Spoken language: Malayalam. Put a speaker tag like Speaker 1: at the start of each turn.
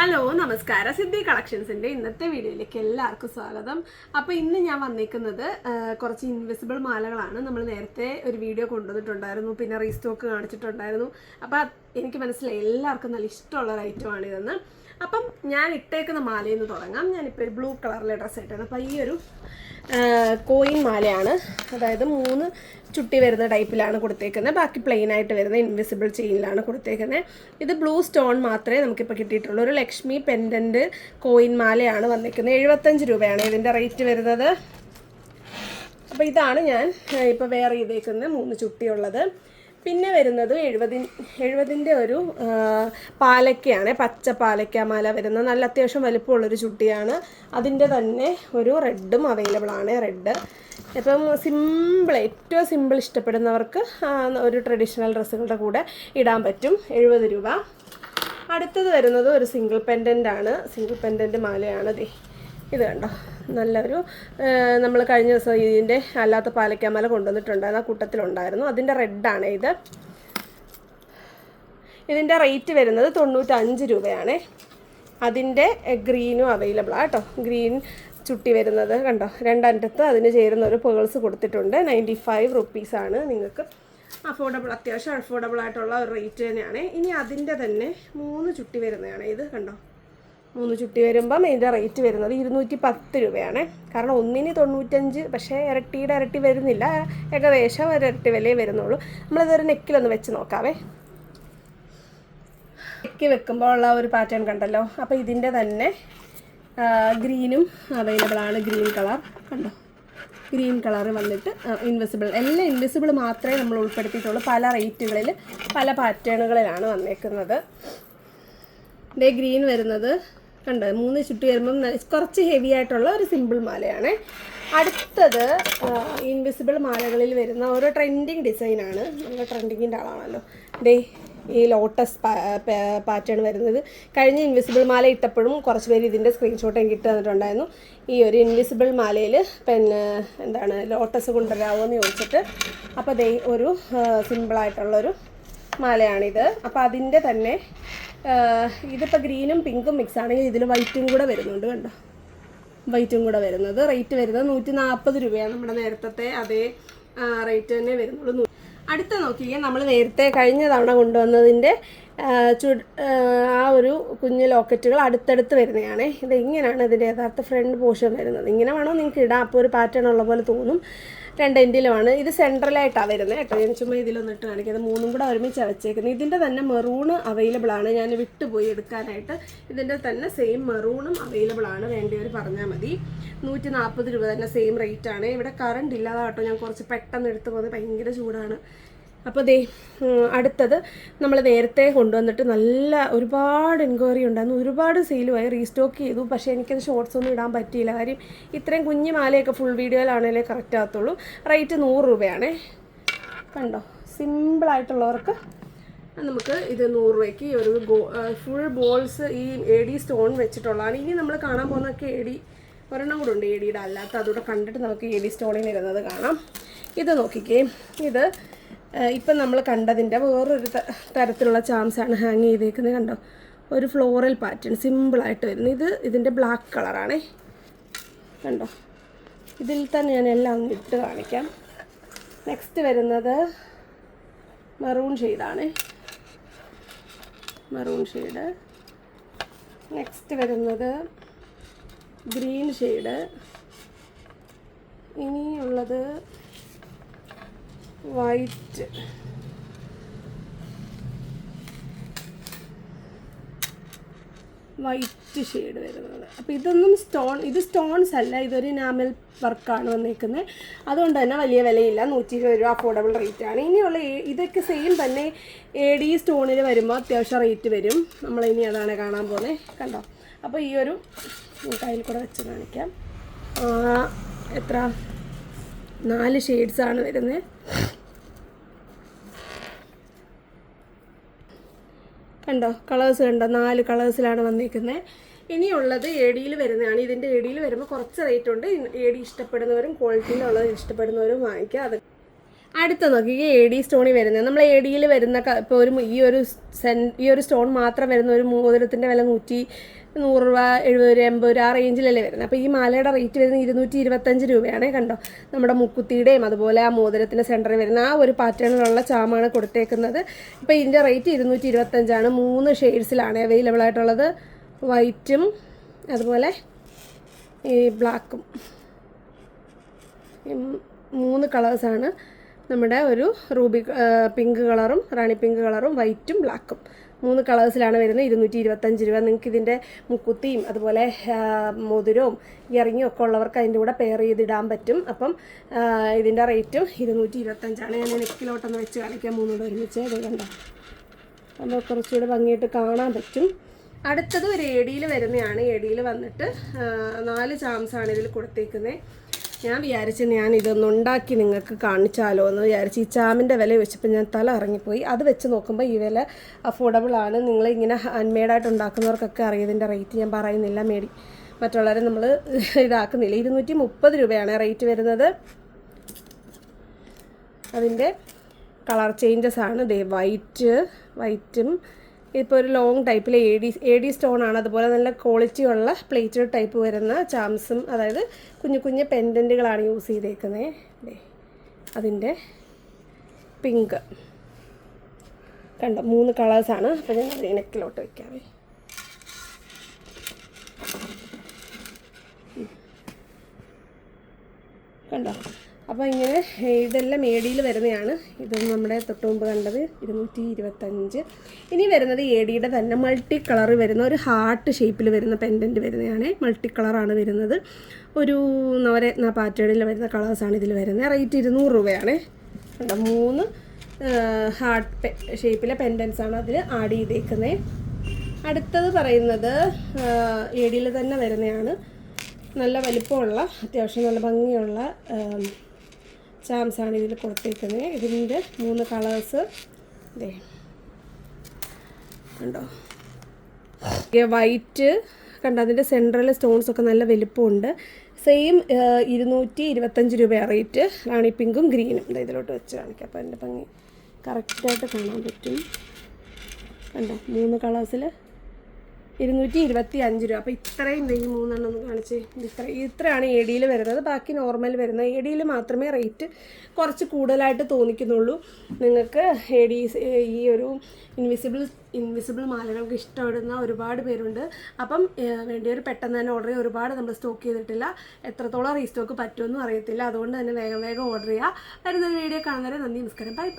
Speaker 1: ഹലോ നമസ്കാരം. സിദ്ധി കളക്ഷൻസിന്റെ ഇന്നത്തെ വീഡിയോയിലേക്ക് എല്ലാവർക്കും സ്വാഗതം. അപ്പോൾ ഇന്ന് ഞാൻ വന്നിരിക്കുന്നത് കുറച്ച് ഇൻവിസിബിൾ മാലകളാണ്. നമ്മൾ നേരത്തെ ഒരു വീഡിയോ കൊണ്ടുവന്നിട്ടുണ്ടായിരുന്നു പിന്നെ റീസ്റ്റോക്ക് കാണിച്ചിട്ടുണ്ടായിരുന്നു. അപ്പോൾ എനിക്ക് മനസ്സിലായി. എല്ലാവർക്കും നല്ല ഇഷ്ടമുള്ള ഒരു ഐറ്റമാണ് ഇതെന്ന്. അപ്പം ഞാൻ ഇട്ടേക്കുന്ന മാലയിൽ നിന്ന് തുടങ്ങാം. ഞാനിപ്പോൾ ഒരു ബ്ലൂ കളറിലെ ഡ്രസ്സ് ഇട്ടാണ്. അപ്പോൾ ഈ ഒരു കോയിൻ മാലയാണ്. അതായത് മൂന്ന് ചുട്ടി വരുന്ന ടൈപ്പിലാണ് കൊടുത്തേക്കുന്നത് ബാക്കി പ്ലെയിൻ ആയിട്ട് വരുന്ന ഇൻവിസിബിൾ ചെയിനിലാണ് കൊടുത്തേക്കുന്നത് ഇത് ബ്ലൂ സ്റ്റോൺ മാത്രമേ നമുക്കിപ്പോൾ കിട്ടിയിട്ടുള്ളൂ. ഒരു ലക്ഷ്മി പെൻഡന്റ് കോയിൻ മാലയാണ് വന്നിരിക്കുന്നത് എഴുപത്തഞ്ച് രൂപയാണ് ഇതിന്റെ റേറ്റ് വരുന്നത്. അപ്പോൾ ഇതാണ് ഞാൻ ഇപ്പോൾ വെയർ ചെയ്തേക്കുന്നത് മൂന്ന് ചുട്ടിയുള്ളത്. പിന്നെ വരുന്നത് എഴുപതി എഴുപതിന്റെ ഒരു പാലക്കയാണ്. പച്ച പാലക്ക വരുന്ന നല്ല അത്യാവശ്യം വലിപ്പമുള്ളൊരു ചുട്ടിയാണ്. അതിന്റെ തന്നെ ഒരു റെഡും അവൈലബിൾ ആണ്. റെഡ്. ഇപ്പം സിമ്പിൾ ഏറ്റവും സിമ്പിൾ ഇഷ്ടപ്പെടുന്നവർക്ക് ഒരു ട്രഡീഷണൽ ഡ്രസ്സുകളുടെ കൂടെ ഇടാൻ പറ്റും. എഴുപത് രൂപ. അടുത്തത് വരുന്നത് ഒരു സിംഗിൾ പെൻഡന്റ് ആണ്. സിംഗിൾ പെൻഡന്റ് മാലയാണ്. ദേ ഇത് കണ്ടോ? നല്ലൊരു നമ്മൾ കഴിഞ്ഞ ദിവസം ഇതിന്റെ അല്ലാത്ത പാലക്കാമല കൊണ്ടുവന്നിട്ടുണ്ടായിരുന്നു ആ കൂട്ടത്തിലുണ്ടായിരുന്നു. അതിന്റെ റെഡാണ് ഇത്. ഇതിന്റെ റേറ്റ് വരുന്നത് തൊണ്ണൂറ്റഞ്ച് രൂപയാണ്. അതിന്റെ ഗ്രീനും അവൈലബിൾ ആട്ടോ ഗ്രീൻ ചുട്ടി വരുന്നത് കണ്ടോ? രണ്ടറ്റത്ത് അതിന് ചേരുന്ന ഒരു പേൾസ് കൊടുത്തിട്ടുണ്ട്. നയന്റി ഫൈവ് റുപ്പീസാണ് നിങ്ങൾക്ക്. അഫോർഡബിൾ അത്യാവശ്യം അഫോർഡബിൾ ആയിട്ടുള്ള ഒരു റേറ്റ് തന്നെയാണ്. ഇനി അതിന്റെ തന്നെ മൂന്ന് ചുട്ടി വരുന്നതാണ് ഇത് കണ്ടോ? മൂന്ന് ചുട്ടി വരുമ്പം ഇതിന്റെ റേറ്റ് വരുന്നത് ഇരുന്നൂറ്റി പത്ത് രൂപയാണ്. കാരണം ഒന്നിന് തൊണ്ണൂറ്റഞ്ച് പക്ഷേ ഇരട്ടിയുടെ ഇരട്ടി വരുന്നില്ല. ഏകദേശം ഒരു ഇരട്ടി വിലയേ വരുന്നുള്ളൂ. നമ്മളിതൊരു നെക്കിലൊന്ന് വെച്ച് നോക്കാവേ. നെക്കി വെക്കുമ്പോൾ ഉള്ള ഒരു പാറ്റേൺ കണ്ടല്ലോ. അപ്പോൾ ഇതിന്റെ തന്നെ ഗ്രീനും അവൈലബിൾ ആണ്. ഗ്രീൻ കളർ കണ്ടോ? ഗ്രീൻ കളർ വന്നിട്ട് ഇൻവിസിബിൾ എല്ലാം ഇൻവിസിബിൾ മാത്രമേ നമ്മൾ ഉൾപ്പെടുത്തിയിട്ടുള്ളൂ. പല റേറ്റുകളിൽ പല പാറ്റേണുകളിലാണ് വന്നേക്കുന്നത്. ഇതേ ഗ്രീൻ വരുന്നത്. കണ്ടോ? മൂന്ന് ചുറ്റി വരുമ്പം കുറച്ച് ഹെവി ആയിട്ടുള്ള ഒരു സിമ്പിൾ മാലയാണ്. അടുത്തത് ഇൻവിസിബിൾ മാലകളിൽ വരുന്ന ഓരോ ട്രെൻഡിങ് ഡിസൈനാണ് നല്ല ട്രെൻഡിങ്ങിന്റെ ആളാണല്ലോ. ഡേ ഈ ലോട്ടസ് പാറ്റേൺ വരുന്നത്. കഴിഞ്ഞ ഇൻവിസിബിൾ മാല ഇട്ടപ്പോഴും കുറച്ച് പേര് ഇതിന്റെ സ്ക്രീൻഷോട്ട് എനിക്ക് ഇട്ട് തന്നിട്ടുണ്ടായിരുന്നു. ഈ ഒരു ഇൻവിസിബിൾ മാലയിൽ പിന്നെ എന്താണ് ലോട്ടസ് കൊണ്ടുവരാമോ എന്ന് ചോദിച്ചിട്ട്. അപ്പോൾ ദേ ഒരു സിമ്പിളായിട്ടുള്ളൊരു മാലയാണിത്. അപ്പോൾ അതിന്റെ തന്നെ ഇതിപ്പോൾ ഗ്രീനും പിങ്കും മിക്സ് ആണെങ്കിൽ ഇതിൽ വൈറ്റും കൂടെ വരുന്നുണ്ട് കണ്ടോ? വൈറ്റും കൂടെ വരുന്നത്. റേറ്റ് വരുന്നത് നൂറ്റി നാൽപ്പത് രൂപയാണ് നമ്മുടെ നേരത്തെ അതേ റേറ്റ് തന്നെ വരുന്നുള്ളൂ. അടുത്ത നോക്കിയാൽ നമ്മൾ നേരത്തെ കഴിഞ്ഞ തവണ കൊണ്ടുവന്നതിന്റെ ചു ആ, ആ ഒരു കുഞ്ഞു ലോക്കറ്റുകൾ അടുത്തടുത്ത് വരുന്നതാണ്. ഇത് ഇങ്ങനെയാണ് ഇതിന്റെ യഥാർത്ഥ ഫ്രണ്ട് പോർഷൻ വരുന്നത്. ഇങ്ങനെ വേണോ നിങ്ങൾക്ക് ഇടാം. അപ്പോൾ ഒരു പാറ്റേൺ ഉള്ള പോലെ തോന്നും. രണ്ട് എൻഡിലുമാണ്. ഇത് സെൻട്രലായിട്ടാണ് വരുന്നത് കേട്ടോ. ഞാൻ ചുമ്മാ ഇതിലൊന്ന് ഇട്ട് കാണിക്കുന്നത് മൂന്നും കൂടെ ഒരുമിച്ച് വെച്ചേക്കുന്നത്. ഇതിന്റെ തന്നെ മെറൂണ് അവൈലബിൾ ആണ്. ഞാൻ വിട്ടുപോയി എടുക്കാനായിട്ട്. ഇതിന്റെ തന്നെ സെയിം മെറൂണും അവൈലബിൾ ആണ്. വേണ്ടിയവർ പറഞ്ഞാൽ മതി. നൂറ്റി നാൽപ്പത് രൂപ തന്നെ സെയിം റേറ്റ് ആണ്. ഇവിടെ കറണ്ട് ഇല്ലാതെ കേട്ടോ. ഞാൻ കുറച്ച് പെട്ടെന്ന് എടുത്തു പോകുന്നത്. ഭയങ്കര ചൂടാണ്. അപ്പോൾ ദേ അടുത്തത് നമ്മൾ നേരത്തെ കൊണ്ടുവന്നിട്ട് നല്ല ഒരുപാട് എൻക്വയറി ഉണ്ടായിരുന്നു. ഒരുപാട് സെയിലുമായി റീസ്റ്റോക്ക് ചെയ്തു. പക്ഷേ എനിക്കത് ഷോർട്സ് ഒന്നും ഇടാൻ പറ്റിയില്ല. കാര്യം ഇത്രയും കുഞ്ഞു മാലയൊക്കെ ഫുൾ വീഡിയോയിലാണേലേ കറക്റ്റ് ആകത്തുള്ളൂ. റേറ്റ് നൂറ് രൂപയാണേ. കണ്ടോ? സിമ്പിളായിട്ടുള്ളവർക്ക് നമുക്ക് ഇത് നൂറ് രൂപയ്ക്ക് ഒരു ഫുൾ ബോൾസ് ഈ എ ഡി സ്റ്റോൺ വെച്ചിട്ടുള്ളതാണ്. ഇനി നമ്മൾ കാണാൻ പോകുന്നൊക്കെ എ ഡി ഒരെണ്ണം കൂടെ ഉണ്ട്. എ ഡിയുടെ അല്ലാത്ത അതുകൂടെ കണ്ടിട്ട് നമുക്ക് എ ഡി സ്റ്റോണിൽ ഇരുന്നത് കാണാം. ഇത് നോക്കിക്കേ. ഇത് ഇപ്പം നമ്മൾ കണ്ടതിന്റെ വേറൊരു തരത്തിലുള്ള ചാംസാണ് ഹാങ് ചെയ്തേക്കുന്നത് കണ്ടോ? ഒരു ഫ്ലോറൽ പാറ്റേൺ സിമ്പിളായിട്ട് വരുന്നത്. ഇത് ഇതിന്റെ ബ്ലാക്ക് കളറാണേ കണ്ടോ? ഇതിൽ തന്നെ ഞാൻ എല്ലാം ഒന്ന് ഇട്ട് കാണിക്കാം. നെക്സ്റ്റ് വരുന്നത് മെറൂൺ ഷെയ്ഡാണ് മെറൂൺ ഷെയ്ഡ് നെക്സ്റ്റ് വരുന്നത് ഗ്രീൻ ഷെയ്ഡ് ഇനിയുള്ളത് വൈറ്റ്. വൈറ്റ് ഷെയ്ഡ് വരുന്നത്. അപ്പോൾ ഇതൊന്നും സ്റ്റോൺ ഇത് സ്റ്റോൺസ് അല്ല ഇതൊരു നാമൽ വർക്കാണ് വന്നിരിക്കുന്നത് അതുകൊണ്ട് തന്നെ വലിയ വിലയില്ല. നൂറ്റി ഇരുപത് രൂപ അഫോർഡബിൾ റേറ്റ് ആണ്. ഇനിയുള്ള ഇതൊക്കെ സെയിം തന്നെ എ ഡി സ്റ്റോണിൽ വരുമ്പോൾ അത്യാവശ്യം റേറ്റ് വരും. നമ്മൾ ഇനി അതാണ് കാണാൻ പോകുന്നത് കണ്ടോ? അപ്പോൾ ഈ ഒരു കയ്യിൽ കൂടെ വെച്ച് കാണിക്കാം. എത്ര? നാല് ഷെയ്ഡ്സ് ആണ് വരുന്നത് കണ്ടോ? കളേഴ്സ് കണ്ടോ? നാല് കളേഴ്സിലാണ് വന്നിരിക്കുന്നത് ഇനിയുള്ളത് എ ഡിയിൽ വരുന്നതാണ്. ഇതിന്റെ എ ഡിയിൽ വരുമ്പോൾ കുറച്ച് റേറ്റ് ഉണ്ട്. എ ഡി ഇഷ്ടപ്പെടുന്നവരും ക്വാളിറ്റിയിലുള്ളത് ഇഷ്ടപ്പെടുന്നവരും വാങ്ങിക്കുക. അത് അടുത്ത നോക്കി ഈ എ ഡി സ്റ്റോണിൽ വരുന്നത്. നമ്മൾ എ ഡിയിൽ വരുന്ന ഇപ്പോൾ ഒരു ഈ ഒരു സെൻ ഈ ഒരു സ്റ്റോൺ മാത്രം വരുന്ന ഒരു മോതിരത്തിന്റെ വില നൂറ്റി നൂറ് രൂപ എഴുപത് രൂപ എൺപത് രൂപ ആ റേഞ്ചിലല്ലേ വരുന്നത്. അപ്പോൾ ഈ മാലയുടെ റേറ്റ് വരുന്നത് ഇരുന്നൂറ്റി ഇരുപത്തഞ്ച് രൂപയാണ് കണ്ടോ? നമ്മുടെ മുക്കുത്തിയുടെയും അതുപോലെ ആ മോതിരത്തിന്റെ സെന്ററിൽ വരുന്ന ആ ഒരു പാറ്റേണിലുള്ള ചാമാണ് കൊടുത്തേക്കുന്നത്. ഇപ്പോൾ ഇതിന്റെ റേറ്റ് ഇരുന്നൂറ്റി ഇരുപത്തഞ്ചാണ് മൂന്ന് ഷെയ്ഡ്സിലാണ് അവൈലബിൾ ആയിട്ടുള്ളത്. വൈറ്റും അതുപോലെ ഈ ബ്ലാക്കും മൂന്ന് കളേഴ്സാണ് നമ്മുടെ ഒരു റൂബി പിങ്ക് കളറും റാണി പിങ്ക് കളറും വൈറ്റും ബ്ലാക്കും മൂന്ന് കളേഴ്സിലാണ് വരുന്നത്. ഇരുന്നൂറ്റി ഇരുപത്തഞ്ച് രൂപ. നിങ്ങൾക്ക് ഇതിന്റെ മുക്കുത്തിയും അതുപോലെ മുതിരവും ഇയറിങ്ങും ഒക്കെ ഉള്ളവർക്ക് അതിന്റെ കൂടെ പെയർ ചെയ്തിടാൻ പറ്റും. അപ്പം ഇതിന്റെ റേറ്റും ഇരുന്നൂറ്റി ഇരുപത്തഞ്ചാണ് ഞാൻ നെക്കിലോട്ടൊന്ന് വെച്ച് കാണിക്കാൻ മൂന്നോട് ഒരുമിച്ച്. ഇത് അപ്പോൾ കുറച്ചുകൂടെ ഭംഗിയായിട്ട് കാണാൻ പറ്റും. അടുത്തത് ഒരു എടിയിൽ വരുന്നതാണ്. എടിയിൽ വന്നിട്ട് നാല് ചാംസാണ് ഇതിൽ കൊടുത്തേക്കുന്നത് ഞാൻ വിചാരിച്ച് ഞാൻ ഇതൊന്ന് ഉണ്ടാക്കി നിങ്ങൾക്ക് കാണിച്ചാലോ എന്ന് വിചാരിച്ച് ഈ ചാമിന്റെ വില വെച്ചപ്പോൾ ഞാൻ തല ഇറങ്ങിപ്പോയി. അത് വെച്ച് നോക്കുമ്പോൾ ഈ വില അഫോർഡബിൾ ആണ്. നിങ്ങൾ ഇങ്ങനെ ഹാൻഡ് മെയ്ഡായിട്ട് ഉണ്ടാക്കുന്നവർക്കൊക്കെ അറിയതിന്റെ റേറ്റ് ഞാൻ പറയുന്നില്ല. മേടി മറ്റുള്ളവരെ നമ്മൾ ഇതാക്കുന്നില്ല. ഇരുന്നൂറ്റി മുപ്പത് രൂപയാണ് റേറ്റ് വരുന്നത്. അതിന്റെ കളർ ചേഞ്ചസ് ആണ്. ദേ വൈറ്റ് വൈറ്റും ഇപ്പോൾ ഒരു long ടൈപ്പിലെ A D A D stone ആണ്. അതുപോലെ നല്ല ക്വാളിറ്റി ഉള്ള പ്ലേറ്റഡ് ടൈപ്പ് വരുന്ന ചാംസും അതായത് കുഞ്ഞു കുഞ്ഞു പെൻഡന്റുകളാണ് യൂസ് ചെയ്തേക്കുന്നത് അതിന്റെ പിങ്ക് കണ്ടോ മൂന്ന് കളേഴ്സാണ് അപ്പോൾ ഞാൻ നെക്കിലോട്ട് വയ്ക്കാവേ കണ്ടോ? അപ്പോൾ ഇങ്ങനെ ഇതെല്ലാം ഏടിയിൽ വരുന്നതാണ് ഇത് നമ്മുടെ തൊട്ട് മുമ്പ് കണ്ടത് ഇരുന്നൂറ്റി ഇരുപത്തഞ്ച് ഇനി വരുന്നത് എ ഡിയുടെ തന്നെ മൾട്ടി കളർ വരുന്ന ഒരു ഹാർട്ട് ഷേപ്പിൽ വരുന്ന പെൻഡന്റ് വരുന്നതാണ്. മൾട്ടി കളറാണ് വരുന്നത്. ഒരു നവരത്ന പാറ്റേണിൽ വരുന്ന കളേഴ്സാണ് ഇതിൽ വരുന്നത്. റേറ്റ് ഇരുന്നൂറ് രൂപയാണ്. കണ്ടോ? മൂന്ന് ഹാർട്ട് ഷേപ്പിലെ പെൻഡൻസ് ആണ് അതിൽ ആഡ് ചെയ്തേക്കുന്നത് അടുത്തത് പറയുന്നത് എ ഡിയിൽ തന്നെ വരുന്നതാണ്. നല്ല വലിപ്പമുള്ള അത്യാവശ്യം നല്ല ഭംഗിയുള്ള ചാംസാണ് ഇതിൽ കൊടുത്തേക്കുന്നത്. ഇതിന്റെ മൂന്ന് കളേഴ്സ് ഇതേ കണ്ടോ? വൈറ്റ് കണ്ടോ? അതിന്റെ സെൻട്രൽ സ്റ്റോൺസൊക്കെ നല്ല വലിപ്പമുണ്ട്. സെയിം ഇരുന്നൂറ്റി ഇരുപത്തഞ്ച് രൂപ റേറ്റ് റാണി പിങ്കും ഗ്രീനും. ഇതാ ഇതിലോട്ട് വെച്ച് കാണിക്കാം. അപ്പോൾ എന്റെ ഭംഗി കറക്റ്റായിട്ട് കാണാൻ പറ്റും. കണ്ടോ? മൂന്ന് കളേഴ്സിൽ ഇരുന്നൂറ്റി ഇരുപത്തി അഞ്ച് രൂപ. അപ്പോൾ ഇത്രയും ഈ മൂന്നെണ്ണം ഒന്ന് കാണിച്ച്. ഇത്ര ഇത്രയാണ് എ ഡിയിൽ വരുന്നത്. ബാക്കി നോർമൽ വരുന്നത്. എ ഡിയിൽ മാത്രമേ റേറ്റ് കുറച്ച് കൂടുതലായിട്ട് തോന്നിക്കുന്നുള്ളൂ. നിങ്ങൾക്ക് എ ഡി ഈ ഒരു ഇൻവിസിബിൾ ഇൻവിസിബിൾ മാലകൾക്ക് ഇഷ്ടപ്പെടുന്ന ഒരുപാട് പേരുണ്ട്. അപ്പം വേണ്ടി ഒരു പെട്ടെന്ന് തന്നെ ഓർഡർ ചെയ്യുക ഒരുപാട് നമ്മൾ സ്റ്റോക്ക് ചെയ്തിട്ടില്ല. എത്രത്തോളം റീസ്റ്റോക്ക് പറ്റുമെന്നും അറിയത്തില്ല. അതുകൊണ്ട് തന്നെ വേഗം വേഗം ഓർഡർ ചെയ്യുക വരുന്ന വീഡിയോ കാണുന്നവരെ നന്ദി നമസ്കാരം. Bye bye